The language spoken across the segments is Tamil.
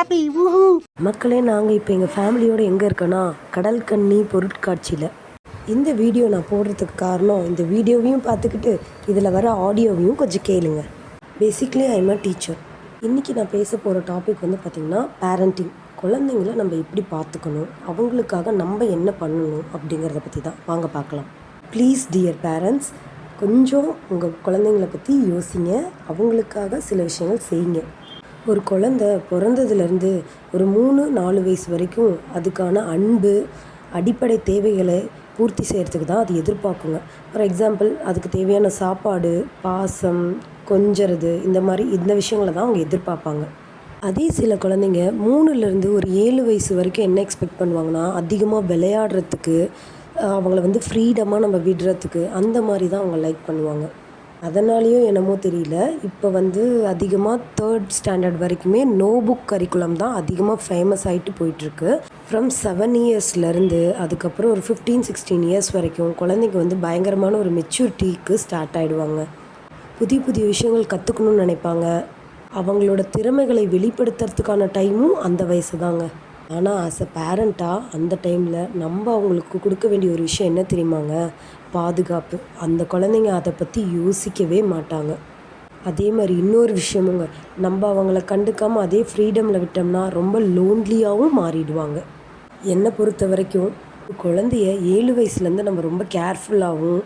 ஹாப்பி ஊஹூ மக்களே நாங்கள் இப்போ எங்கள் ஃபேமிலியோடு எங்கே இருக்கோன்னா கடல் கன்னி பொருட்காட்சியில். இந்த வீடியோ நான் போடுறதுக்கு காரணம் இந்த வீடியோவையும் பார்த்துக்கிட்டு இதில் வர ஆடியோவையும் கொஞ்சம் கேளுங்க. பேசிக்லி ஐ அ டீச்சர் இன்றைக்கி நான் பேச போகிற டாபிக் வந்து பார்த்திங்கன்னா பேரண்டிங் குழந்தைங்கள நம்ம எப்படி பார்த்துக்கணும்? அவங்களுக்காக நம்ம என்ன பண்ணணும்? அப்படிங்கிறத பற்றி தான். வாங்க பார்க்கலாம். ப்ளீஸ் டியர் பேரண்ட்ஸ் கொஞ்சம் உங்கள் குழந்தைங்கள பற்றி யோசிங்க. அவங்களுக்காக சில விஷயங்கள் செய்யுங்க. ஒரு குழந்த பிறந்ததுலேருந்து ஒரு மூணு நாலு வயசு வரைக்கும் அதுக்கான அன்பு அடிப்படை தேவைகளை பூர்த்தி செய்கிறதுக்கு தான் அது எதிர்பார்க்குங்க. ஃபார் எக்ஸாம்பிள் அதுக்கு தேவையான சாப்பாடு பாசம் கொஞ்சறது இந்த மாதிரி இந்த விஷயங்களை தான் அவங்க எதிர்பார்ப்பாங்க. அதே சில குழந்தைங்க மூணுலேருந்து ஒரு ஏழு வயசு வரைக்கும் என்ன எக்ஸ்பெக்ட் பண்ணுவாங்கன்னா அதிகமாக விளையாடுறதுக்கு அவங்கள வந்து ஃப்ரீடமாக நம்ம விடுறதுக்கு அந்த மாதிரி தான் அவங்க லைக் பண்ணுவாங்க. அதனாலேயோ என்னமோ தெரியல. இப்போ வந்து அதிகமாக தேர்ட் ஸ்டாண்டர்ட் வரைக்குமே நோ புக் கரிக்குலம் தான் அதிகமாக ஃபேமஸ் ஆகிட்டு போயிட்டுருக்கு. ஃப்ரம் செவன் இயர்ஸ்லேருந்து அதுக்கப்புறம் ஒரு ஃபிஃப்டீன் சிக்ஸ்டீன் இயர்ஸ் வரைக்கும் குழந்தைங்க வந்து பயங்கரமான ஒரு மெச்சூரிட்டிக்கு ஸ்டார்ட் ஆகிடுவாங்க புதிய புதிய விஷயங்கள் கற்றுக்கணும்னு நினைப்பாங்க. அவங்களோட திறமைகளை வெளிப்படுத்துறதுக்கான டைமும் அந்த வயசு தாங்க ஆனால் ஆஸ் அ பேரண்ட்டாக அந்த டைமில் நம்ம அவங்களுக்கு கொடுக்க வேண்டிய ஒரு விஷயம் என்ன தெரியுமாங்க? பாதுகாப்பு. அந்த குழந்தைங்க அதை பற்றி யோசிக்கவே மாட்டாங்க. அதே மாதிரி இன்னொரு விஷயமுங்க. நம்ம அவங்கள கண்டுக்காமல் அதே ஃப்ரீடமில் விட்டோம்னா ரொம்ப லோன்லியாகவும் மாறிடுவாங்க. என்னை பொறுத்த வரைக்கும் குழந்தைய ஏழு வயசுலேருந்து நம்ம ரொம்ப கேர்ஃபுல்லாகவும்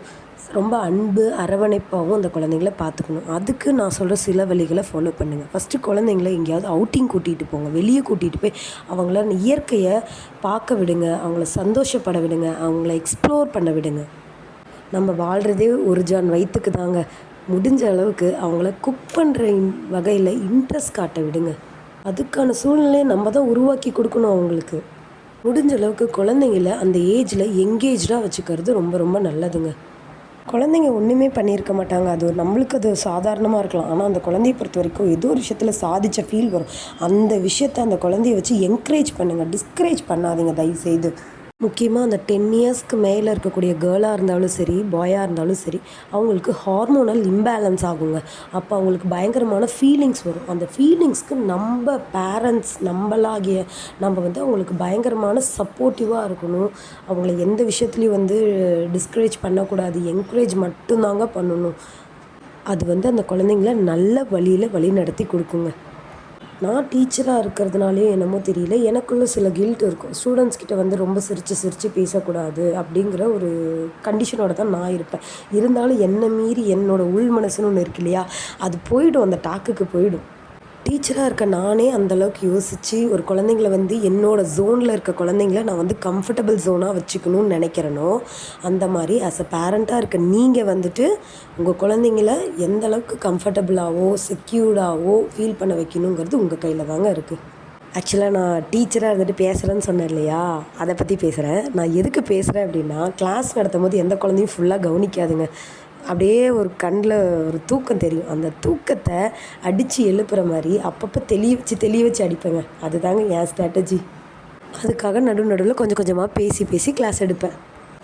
ரொம்ப அன்பு அரவணைப்பாகவும் அந்த குழந்தைங்கள பார்த்துக்கணும். அதுக்கு நான் சொல்கிற சில வழிகளை ஃபாலோ பண்ணுங்கள் ஃபஸ்ட்டு குழந்தைங்கள எங்கேயாவது அவுட்டிங் கூட்டிகிட்டு போங்க. வெளியே கூட்டிகிட்டு போய் அவங்கள அந்த இயற்கையை பார்க்க விடுங்க. அவங்கள சந்தோஷப்பட விடுங்க. அவங்கள எக்ஸ்ப்ளோர் பண்ண விடுங்க. நம்ம வாழ்கிறதே ஒரு ஜான் வயிற்றுக்கு தாங்க முடிஞ்ச அளவுக்கு அவங்கள குக் பண்ணுற வகையில் இன்ட்ரெஸ்ட் காட்ட விடுங்க. அதுக்கான சூழ்நிலையை நம்ம தான் உருவாக்கி கொடுக்கணும் அவங்களுக்கு. முடிஞ்ச அளவுக்கு குழந்தைங்கள அந்த ஏஜில் எங்கேஜ்டாக வச்சுக்கிறது ரொம்ப ரொம்ப நல்லதுங்க. குழந்தைங்க ஒன்றுமே பண்ணியிருக்க மாட்டாங்க. அது ஒரு நம்மளுக்கு அது சாதாரணமாக இருக்கலாம். ஆனால் அந்த குழந்தைய பொறுத்த வரைக்கும் ஏதோ ஒரு விஷயத்தில் சாதித்த ஃபீல் வரும். அந்த விஷயத்தை அந்த குழந்தைய வச்சு என்கரேஜ் பண்ணுங்கள் டிஸ்கரேஜ் பண்ணாதீங்க தயவுசெய்து. முக்கியமாக அந்த டென் இயர்ஸ்க்கு மேலே இருக்கக்கூடிய கேர்ளாக இருந்தாலும் சரி பாயாக இருந்தாலும் சரி அவங்களுக்கு ஹார்மோனல் இம்பேலன்ஸ் ஆகுங்க. அப்போ அவங்களுக்கு பயங்கரமான ஃபீலிங்ஸ் வரும். அந்த ஃபீலிங்ஸ்க்கு நம்ம பேரண்ட்ஸ் நம்மளாகிய நம்ம வந்து அவங்களுக்கு பயங்கரமான சப்போர்ட்டிவாக இருக்கணும். அவங்கள எந்த விஷயத்துலையும் வந்து டிஸ்கரேஜ் பண்ணக்கூடாது. என்கரேஜ் மட்டும்தாங்க பண்ணணும். அது வந்து அந்த குழந்தைங்கள நல்ல வழியில் வழி நடத்தி கொடுக்குங்க. நான் டீச்சராக இருக்கிறதுனாலே என்னமோ தெரியல. எனக்குள்ள சில கில்ட் இருக்கும். ஸ்டூடெண்ட்ஸ் கிட்ட வந்து ரொம்ப சிரித்து சிரித்து பேசக்கூடாது அப்படிங்கிற ஒரு கண்டிஷனோட தான் நான் இருப்பேன். இருந்தாலும் என்னை மீறி என்னோட உள் மனசுன்னு ஒன்று இருக்கு இல்லையா? அது போயிடும். அந்த டாக்குக்கு போயிடும். டீச்சராக இருக்க நானே அந்தளவுக்கு யோசித்து ஒரு குழந்தைங்கள வந்து என்னோடய ஜோனில் இருக்க குழந்தைங்கள நான் வந்து கம்ஃபர்டபுள் ஜோனாக வச்சுக்கணும்னு நினைக்கிறேனோ அந்த மாதிரி ஆஸ் அ பேரண்ட்டாக இருக்க நீங்கள் வந்துட்டு உங்கள் குழந்தைங்கள எந்த அளவுக்கு கம்ஃபர்டபுளாகவோ செக்யூர்டாகவோ ஃபீல் பண்ண வைக்கணுங்கிறது உங்கள் கையில் தாங்க இருக்குது ஆக்சுவலாக நான் டீச்சராக இருந்துட்டு பேசுகிறேன்னு சொன்னேன் இல்லையா? அதை பற்றி பேசுகிறேன் நான் எதுக்கு பேசுகிறேன் அப்படின்னா கிளாஸ் நடத்தும் போது எந்த குழந்தையும் ஃபுல்லாக கவனிக்காதுங்க. அப்படியே ஒரு கண்ணில் ஒரு தூக்கம் தெரியும். அந்த தூக்கத்தை அடித்து எழுப்புற மாதிரி அப்பப்போ தெளிய வச்சு தெளிய வச்சு அடிப்பேங்க. அதுதாங்க என் ஸ்ட்ராட்டஜி அதுக்காக நடு நடுவில் கொஞ்சம் கொஞ்சமாக பேசி பேசி கிளாஸ் எடுப்பேன்.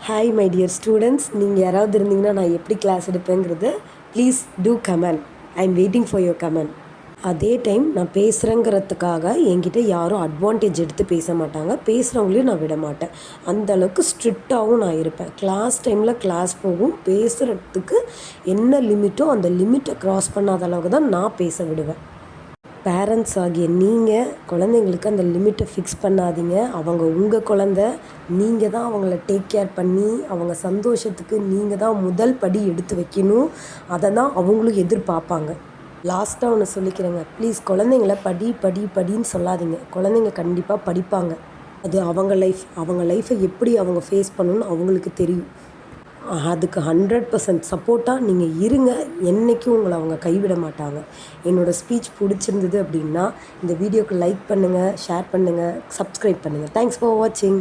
ஹாய் மை டியர் ஸ்டூடெண்ட்ஸ் நீங்கள் யாராவது இருந்தீங்கன்னா நான் எப்படி class எடுப்பேங்கிறது please do comment I am waiting for your comment அதே டைம் நான் பேசுகிறேங்கிறதுக்காக என்கிட்ட யாரும் அட்வான்டேஜ் எடுத்து பேச மாட்டாங்க. பேசுகிறவங்களையும் நான் விட மாட்டேன். அந்தளவுக்கு ஸ்ட்ரிக்டாகவும் நான் இருப்பேன். கிளாஸ் டைமில் கிளாஸ் போகும். பேசுகிறதுக்கு என்ன லிமிட்டோ அந்த லிமிட்டை க்ராஸ் பண்ணாத அளவுக்கு தான் நான் பேச விடுவேன். பேரண்ட்ஸ் ஆகிய நீங்கள் குழந்தைங்களுக்கு அந்த லிமிட்டை ஃபிக்ஸ் பண்ணாதீங்க. அவங்க உங்கள் குழந்த நீங்கள் தான் அவங்கள டேக் கேர் பண்ணி அவங்க சந்தோஷத்துக்கு நீங்கள் தான் முதல் படி எடுத்து வைக்கணும். அதை தான் அவங்களும் எதிர்பார்ப்பாங்க. லாஸ்ட்டாக ஒன்று சொல்லிக்கிறேங்க. ப்ளீஸ் குழந்தைங்கள படி படி படின்னு சொல்லாதீங்க. குழந்தைங்க கண்டிப்பாக படிப்பாங்க. அது அவங்க லைஃப் அவங்க லைஃப்பை எப்படி அவங்க ஃபேஸ் பண்ணணும்னு அவங்களுக்கு தெரியும். அதுக்கு ஹண்ட்ரட் பர்சன்ட் சப்போர்ட்டாக நீங்கள் இருங்க. என்றைக்கும் உங்களை அவங்க கைவிட மாட்டாங்க. என்னோடய ஸ்பீச் பிடிச்சிருந்தது அப்படின்னா இந்த வீடியோக்கு லைக் பண்ணுங்கள் ஷேர் பண்ணுங்கள் சப்ஸ்கிரைப் பண்ணுங்கள் தேங்க்ஸ் ஃபார் வாட்சிங்